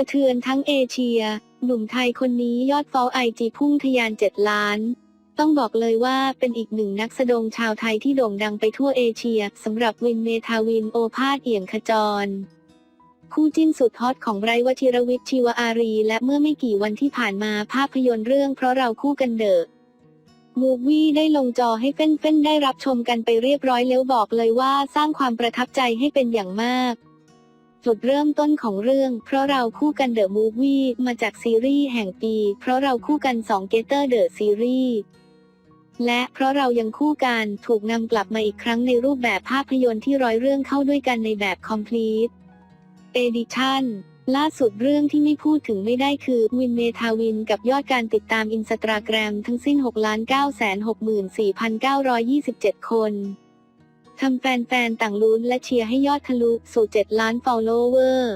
สะเทือนทั้งเอเชีย หนุ่มไทยคนนี้ยอดฟอลไอจีพุ่งทะยาน 7 ล้าน ต้องบอกเลยว่าเป็นอีกหนึ่งนักแสดงชาวไทยที่โด่งดังไปทั่วเอเชียสำหรับวินเมทาวินโอภาสเอี่ยงขจร คู่จิ้นสุดฮอตของไรท์วชิรวิทย์ชีวอารี และเมื่อไม่กี่วันที่ผ่านมาภาพยนตร์เรื่องเพราะเราคู่กันเดอะมูฟวี่ได้ลงจอให้เฟ้นๆได้รับชมกันไปเรียบร้อยแล้วบอกเลยว่าสร้างความประทับใจให้เป็นอย่างมาก จุดเริ่มต้นของเรื่อง เพราะเราคู่กันเดอะมูฟวี่มาจากซีรีส์แห่งปี เพราะเราคู่กัน2เกเตอร์เดอะซีรีส์และเพราะเรายังคู่กันถูกนำกลับมาอีกครั้งในรูปแบบภาพยนตร์ที่ร้อยเรื่องเข้าด้วยกันในแบบ complete edition ล่าสุดเรื่องที่ไม่พูดถึงไม่ได้คือ วินเมทาวินกับยอดการติดตามอินสตาแกรมทั้งสิ้น 6 9 6 4 9 2 7 คน ทำแฟนๆ ต่างลุ้นและเชียร์ให้ยอดทะลุสู่ 7 ล้านเฟลโลเวอร์